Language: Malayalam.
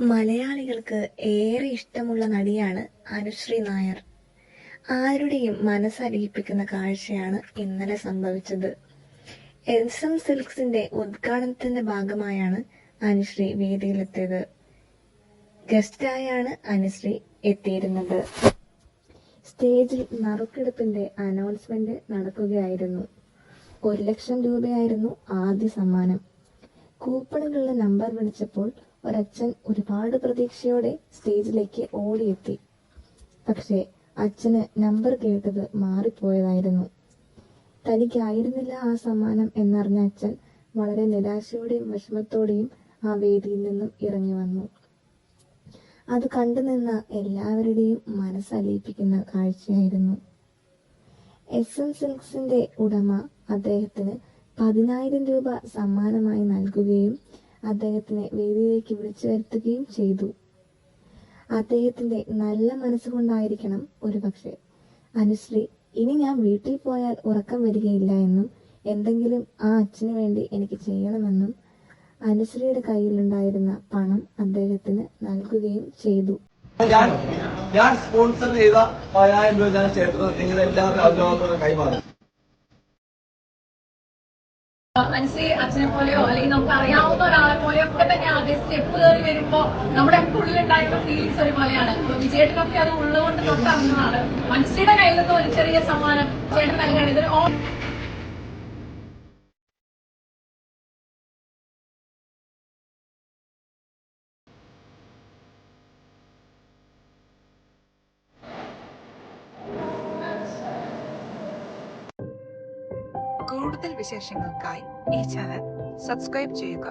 മലയാളികൾക്ക് ഏറെ ഇഷ്ടമുള്ള നടിയാണ് അനുശ്രീ നായർ. ആരുടെയും മനസ്സലിയിപ്പിക്കുന്ന കാഴ്ചയാണ് ഇന്നലെ സംഭവിച്ചത്. എസ് എം സിൽക്സിന്റെ ഉദ്ഘാടനത്തിന്റെ ഭാഗമായാണ് അനുശ്രീ വേദിയിലെത്തിയത്. ഗസ്റ്റായാണ് അനുശ്രീ എത്തിയിരുന്നത്. സ്റ്റേജിൽ നറുക്കെടുപ്പിന്റെ അനൗൺസ്മെന്റ് നടക്കുകയായിരുന്നു. ഒരു ലക്ഷം രൂപയായിരുന്നു ആദ്യ സമ്മാനം. കൂപ്പണുകളുടെ നമ്പർ വിളിച്ചപ്പോൾ ഒരച്ഛൻ ഒരുപാട് പ്രതീക്ഷയോടെ സ്റ്റേജിലേക്ക് ഓടിയെത്തി. പക്ഷേ അച്ഛന് നമ്പർ കേട്ടത് മാറിപ്പോയതായിരുന്നു. തനിക്കായിരുന്നില്ല ആ സമ്മാനം എന്നറിഞ്ഞ അച്ഛൻ വളരെ നിരാശയോടെയും വിഷമത്തോടെയും ആ വേദിയിൽ നിന്നും ഇറങ്ങി വന്നു. അത് കണ്ടു നിന്ന എല്ലാവരുടെയും മനസ്സലിയിപ്പിക്കുന്ന കാഴ്ചയായിരുന്നു. എസ് എൻ സിൽക്സിന്റെ ഉടമ അദ്ദേഹത്തിന് പതിനായിരം രൂപ സമ്മാനമായി നൽകുകയും അദ്ദേഹത്തിനെ വേദിയിലേക്ക് വിളിച്ചു വരുത്തുകയും ചെയ്തു. അദ്ദേഹത്തിന്റെ നല്ല മനസ്സുകൊണ്ടായിരിക്കണം ഒരുപക്ഷെ. അനുശ്രീ ഇനി ഞാൻ വീട്ടിൽ പോയാൽ ഉറക്കം വരികയില്ല എന്നും എന്തെങ്കിലും ആ അച്ഛന് വേണ്ടി എനിക്ക് ചെയ്യണമെന്നും അനുശ്രീയുടെ കയ്യിലുണ്ടായിരുന്ന പണം അദ്ദേഹത്തിന് നൽകുകയും ചെയ്തു. ഞാൻ ഞാൻ സ്പോൺസർ ചെയ്ത പതിനായിരം രൂപ ഞാൻ ക്ഷേത്രത്തിൽ നിങ്ങൾ എല്ലാവരും കൈമാറും. അനുശ്രീ അച്ഛനെ പോലെയോ അല്ലെങ്കിൽ നമുക്ക് അറിയാവുന്ന ഒരാളെ പോലെയോ ഒക്കെ തന്നെ അതേ സ്റ്റെപ്പ് കയറി വരുമ്പോ നമ്മുടെ ഒക്കെ ഉള്ളിലുണ്ടായിരുന്ന ഫീലിങ്സ് ഒരുപോലെയാണ്. വിജയേട്ടനൊക്കെ അത് ഉള്ളുകൊണ്ട് തൊട്ടറിഞ്ഞതാണ്. മനസ്സിയുടെ കയ്യിൽ നിന്ന് ഒരു ചെറിയ സമ്മാനം ചേട്ടൻ നൽകുകയാണ്. ഇതൊരു ഓ- കൂടുതൽ വിശേഷങ്ങൾക്കായി ഈ ചാനൽ സബ്സ്ക്രൈബ് ചെയ്യുക.